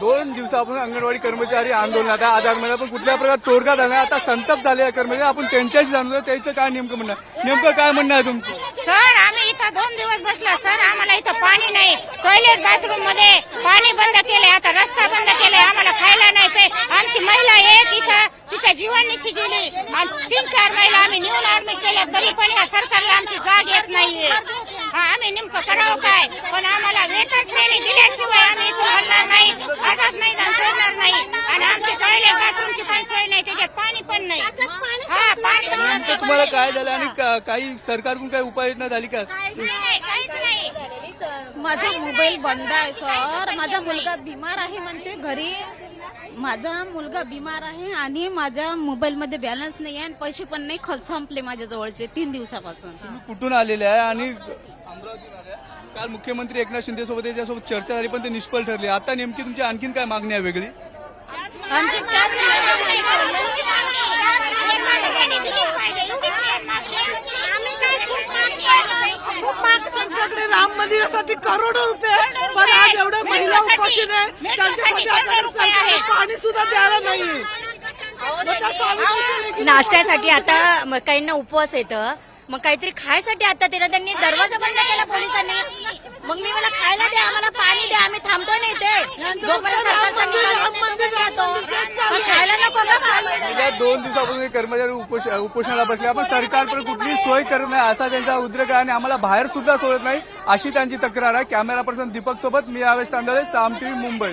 दोन दिवसापासून अंगणवाडी कर्मचारी आंदोलनात आहे. आधार महिना पण कुठल्या प्रकारे तोडगा झाला आता संतप झाले कर्मचारी. आपण त्यांच्याशी जाणून त्यांचं काय नेमकं म्हणणं नेमकं काय म्हणणं आहे तुमचं? सर आम्ही इथं दोन दिवस बसलो. सर आम्हाला इथं पाणी नाही. टॉयलेट बाथरूममध्ये पाणी बंद केले आता रस्ता बंद केले आम्हाला खायला नाही पे. आमची महिला एक इथं तिच्या जीवानिशी गेली. आणि तीन चार महिला आम्ही न्यून ऍडमिट केल्या. तरी पण या सरकारला आमची जाग येत नाहीये. हा आम्ही नेमकं करावं काय? पण आम्हाला श्रेणी दिल्याशिवाय आम्ही नाही आझाद मैदान सोडणार नाही. आणि आमची टॉयलेट बाथरूमची पण सोय नाही त्याच्यात पाणी पण नाही. हा पाणी नेमकं तुम्हाला काय झालं आणि का- काही सरकारकडून काही उपाययोजना झाली का? काहीच नाही काहीच नाही. माझा मोबाईल बंद आहे सर. माझा मुलगा बिमार आहे म्हणते घरी. माझा मुलगा बिमार आहे आणि माझ्या मोबाईल मध्ये बॅलन्स नाही आहे आणि पैसे पण नाही खर्च संपले माझ्या जवळचे तीन दिवसापासून. तुम्ही कुठून आलेले आहे आणि. काल मुख्यमंत्री एकनाथ शिंदे सोबत त्याच्यासोबत चर्चा झाली पण ते निष्फळ ठरली. आता नेमकी तुमची आणखीन काय मागणी आहे वेगळी? राम मंदिरासाठी करोडो रुपये पण आज एवढ्या महिला उपाशी नाही त्यांच्यासाठी आपल्याला सरकारने पाणी सुद्धा द्यायला नाही. नाश्त्यासाठी आता काहींना उपवास येतं. मग काहीतरी खायसाठी आता त्याला त्यांनी दरवाजा बंद केला मी मला खायला द्या आम्हाला पाणी द्या आम्ही थांबतोय नाही ते जोपर्यंत सरकारचा राम मंदिर, निर्णय राम येतो. मंदिर, तेच चालू मग खायला नको गेल्या दोन दिवसापासून कर्मचारी उपोष उपोषणाला बसले. आपण सरकार पण कुठलीही सोय करत नाही. असा त्यांचा उद्रेक आहे आणि आम्हाला बाहेर सुद्धा सोडत नाही अशी त्यांची तक्रार आहे. कॅमेरा पर्सन दीपक सोबत मी यावेळेस तांदळे साम टीव्ही मुंबई.